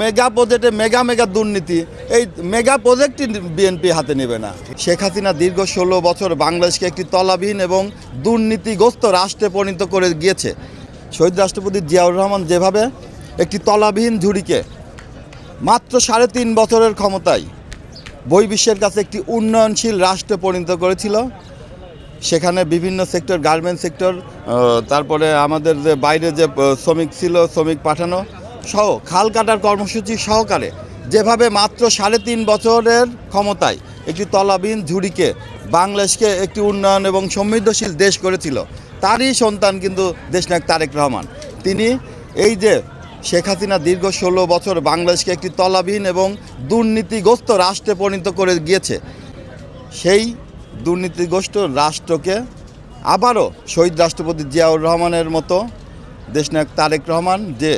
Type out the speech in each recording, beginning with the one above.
Mega প্রজেক্টে mega mega দুর্নীতি। এই মেগা প্রজেক্টই বিএনপি হাতে নেবে না। শেখ হাসিনা দীর্ঘ ষোলো বছর বাংলাদেশকে একটি তলাবিহীন এবং দুর্নীতিগ্রস্ত রাষ্ট্রে পরিণত করে গিয়েছে। শহীদ রাষ্ট্রপতি জিয়াউর রহমান যেভাবে একটি তলাবিহীন ঝুড়িকে মাত্র সাড়ে তিন বছরের ক্ষমতায় বহির্বিশ্বের কাছে একটি উন্নয়নশীল রাষ্ট্রে পরিণত করেছিল, সেখানে বিভিন্ন সেক্টর গার্মেন্ট সেক্টর তারপরে আমাদের যে বাইরে যে শ্রমিক ছিল, শ্রমিক পাঠানো সহ খাল কাটার কর্মসূচি সহকারে যেভাবে মাত্র সাড়ে তিন বছরের ক্ষমতায় একটি তলাবিহীন ঝুড়িকে বাংলাদেশকে একটি উন্নয়ন এবং সমৃদ্ধশীল দেশ করেছিল, তারই সন্তান কিন্তু দেশনায়ক তারেক রহমান। তিনি এই যে শেখ হাসিনা দীর্ঘ ষোলো বছর বাংলাদেশকে একটি তলাবিহীন এবং দুর্নীতিগ্রস্ত রাষ্ট্রে পরিণত করে গিয়েছে, সেই দুর্নীতিগ্রস্ত রাষ্ট্রকে আবারও শহীদ রাষ্ট্রপতি জিয়াউর রহমানের মতো দেশনায়ক তারেক রহমান যে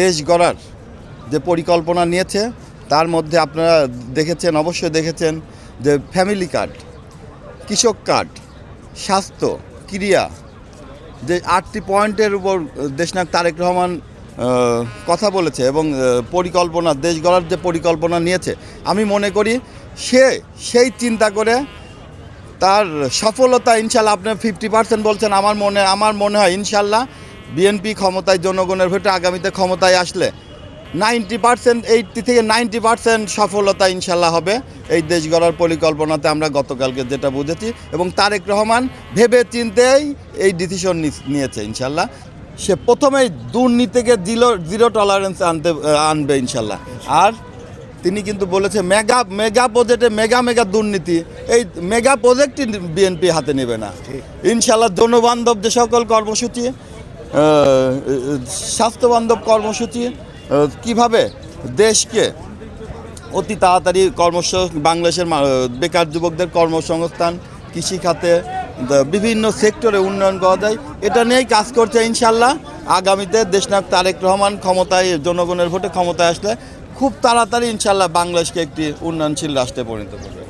দেশ গড়ার যে পরিকল্পনা নিয়েছে, তার মধ্যে আপনারা দেখেছেন, অবশ্যই দেখেছেন যে ফ্যামিলি কার্ড কৃষক কার্ড স্বাস্থ্য, ক্রিয়া, যে আটটি পয়েন্টের উপর দেশনায়ক তারেক রহমান কথা বলেছে এবং পরিকল্পনা, দেশ গড়ার যে পরিকল্পনা নিয়েছে, আমি মনে করি সে সেই চিন্তা করে তার সফলতা ইনশাল্লাহ আপনি ফিফটি পার্সেন্ট বলছেন। আমার মনে আমার মনে হয় ইনশাল্লাহ বিএনপি ক্ষমতায় জনগণের ভোটে আগামীতে ক্ষমতায় আসলে নাইনটি পার্সেন্ট এইটটি থেকে নাইনটি পার্সেন্ট সফলতা ইনশাল্লাহ হবে। এই দেশ গড়ার পরিকল্পনাতে আমরা গতকালকে যেটা বুঝেছি এবং তারেক রহমান ভেবে চিন্তেই এই ডিসিশন নিয়েছে ইনশাল্লাহ। সে প্রথমেই দুর্নীতিকে জিরো জিরো টলারেন্স আনতে আনবে ইনশাল্লাহ। আর তিনি কিন্তু বলেছে মেগা মেগা প্রজেক্টে মেগা মেগা দুর্নীতি এই মেগা প্রজেক্টই বিএনপি হাতে নেবে না। ইনশাল্লাহ জনবান্ধব যে সকল কর্মসূচি স্বাস্থ্যবান্ধব কর্মসূচি কীভাবে দেশকে অতি তাড়াতাড়ি কর্মস, বাংলাদেশের বেকার যুবকদের কর্মসংস্থান কৃষিখাতে বিভিন্ন সেক্টরে উন্নয়ন করা যায়, এটা নিয়েই কাজ করছে ইনশাল্লাহ আগামীতে দেশনায়ক তারেক রহমান ক্ষমতায়, জনগণের ভোটে ক্ষমতায় আসলে খুব তাড়াতাড়ি ইনশাল্লাহ বাংলাদেশকে একটি উন্নয়নশীল রাষ্ট্রে পরিণত করবে।